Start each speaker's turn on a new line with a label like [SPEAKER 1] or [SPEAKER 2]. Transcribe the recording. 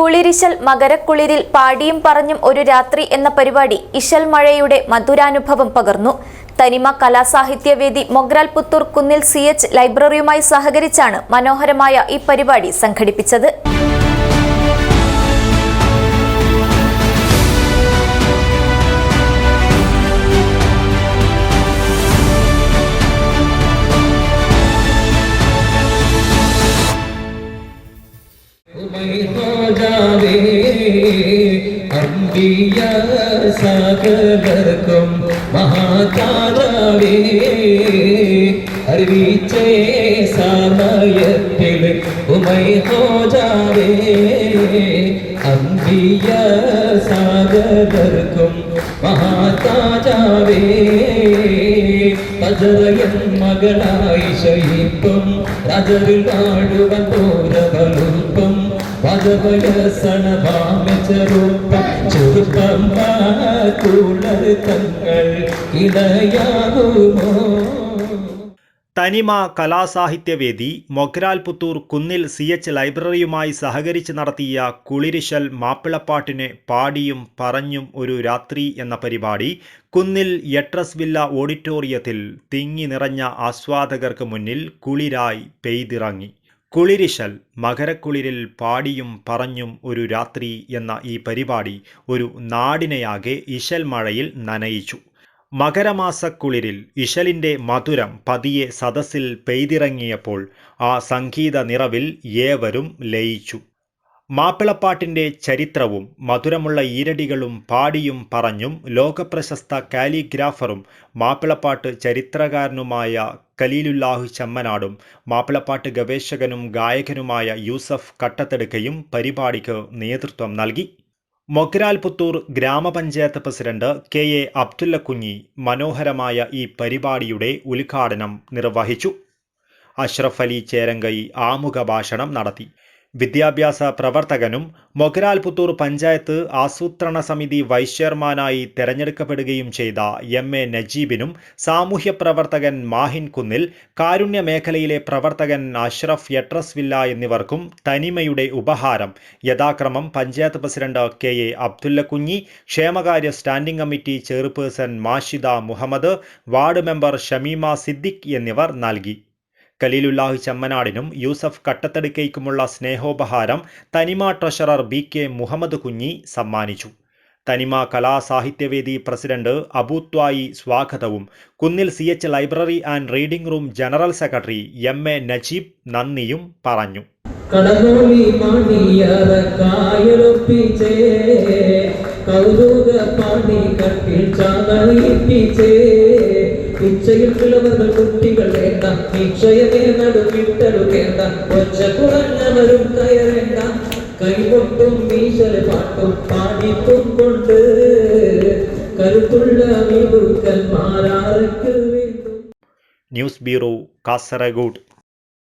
[SPEAKER 1] കുളിരിശൽ മകരക്കുളിരിൽ പാടിയും പറഞ്ഞും ഒരു രാത്രി എന്ന പരിപാടി ഇശൽ മഴയുടെ മധുരാനുഭവം പകർന്നു. തനിമ കലാസാഹിത്യവേദി മൊഗ്രാൽ പുത്തൂർ കുന്നിൽ സി എച്ച് ലൈബ്രറിയുമായി സഹകരിച്ചാണ് മനോഹരമായ ഈ പരിപാടി സംഘടിപ്പിച്ചത്.
[SPEAKER 2] അമ്പിയ സകലർക്കും മഹാതാജാവേ അറിവിച്ചേ സമയത്തിൽ ഉമൈ ഹോ ജാവേ അമ്പിയ സകലർക്കും മഹാതാജാവേ പജറയൻ മകളായി ശയിപ്പം രാജവിൽ വാഴുവൻ പോരവലുപ്പം പദവയസണഭാമചരൂപം ചുരുക്കം കുളർ തങ്ങൾ
[SPEAKER 3] തനിമ കലാസാഹിത്യവേദി മൊഗ്രാൽ പുത്തൂർ കുന്നിൽ സി എച്ച് ലൈബ്രറിയുമായി സഹകരിച്ച് നടത്തിയ കുളിരിശൽ മാപ്പിളപ്പാട്ടിനെ പാടിയും പറഞ്ഞും ഒരു രാത്രി എന്ന പരിപാടി കുന്നിൽ യട്രസ് വില്ല ഓഡിറ്റോറിയത്തിൽ തിങ്ങി നിറഞ്ഞ ആസ്വാദകർക്ക് മുന്നിൽ കുളിരായി പെയ്തിറങ്ങി. കുളിരിശൽ മകരക്കുളിരിൽ പാടിയും പറഞ്ഞും ഒരു രാത്രി എന്ന ഈ പരിപാടി ഒരു നാടിനെയാകെ ഇശൽ മഴയിൽ നനയിച്ചു. മകരമാസക്കുളിരിൽ ഇശലിന്റെ മധുരം പതിയെ സദസ്സിൽ പെയ്തിറങ്ങിയപ്പോൾ ആ സംഗീത നിറവിൽ ഏവരും ലയിച്ചു. മാപ്പിളപ്പാട്ടിന്റെ ചരിത്രവും മധുരമുള്ള ഈരടികളും പാടിയും പറഞ്ഞും ലോകപ്രശസ്ത കാലിഗ്രാഫറും മാപ്പിളപ്പാട്ട് ചരിത്രകാരനുമായ കലീലുല്ലാഹു ചമ്മനാടും മാപ്പിളപ്പാട്ട് ഗവേഷകനും ഗായകനുമായ യൂസഫ് കട്ടത്തെടുക്കയും പരിപാടിക്ക് നേതൃത്വം നൽകി. മൊഗ്രാൽ പുത്തൂർ ഗ്രാമപഞ്ചായത്ത് പ്രസിഡന്റ് കെ എ അബ്ദുല്ല കുഞ്ഞി മനോഹരമായ ഈ പരിപാടിയുടെ ഉദ്ഘാടനം നിർവഹിച്ചു. അഷ്റഫ് അലി ചേരങ്കൈ ആമുഖ ഭാഷണം നടത്തി. വിദ്യാഭ്യാസ പ്രവർത്തകനും മൊഗരാൽ പുത്തൂർ പഞ്ചായത്ത് ആസൂത്രണ സമിതി വൈസ് ചെയർമാനായി തെരഞ്ഞെടുക്കപ്പെടുകയും ചെയ്ത എം എ നജീബിനും സാമൂഹ്യ പ്രവർത്തകൻ മാഹിൻ കുന്നിൽ കാരുണ്യ മേഖലയിലെ പ്രവർത്തകൻ അഷ്റഫ് യട്രസ് വില്ല എന്നിവർക്കും തനിമയുടെ ഉപഹാരം. യഥാക്രമം panchayat president K A Abdulla Kunhi ക്ഷേമകാര്യ standing committee chairperson Mashida Muhammad ward member Shameema Siddique എന്നിവർ നൽകി. കലീലുല്ലാഹി ചെമ്മനാടിനും യൂസഫ് കട്ടത്തടുക്കയ്ക്കുമുള്ള സ്നേഹോപഹാരം തനിമ treasurer B K Muhammad Kunhi സമ്മാനിച്ചു. തനിമ കലാസാഹിത്യവേദി പ്രസിഡന്റ് അബൂത്വായി സ്വാഗതവും. Kunnil C H library and reading room general secretary M A Najeeb നന്ദിയും പറഞ്ഞു.
[SPEAKER 2] കൗതുക കിളവകൾ കുട്ടികൾ വേണ്ട വേണ്ട ഒച്ച കുറഞ്ഞവരും കയറേണ്ട. കൈകൊട്ടും വീശൽ പാട്ടും പാടിത്തും കൊണ്ട് കരുത്തുള്ള വേണ്ടും.
[SPEAKER 3] News bureau Kasaragod.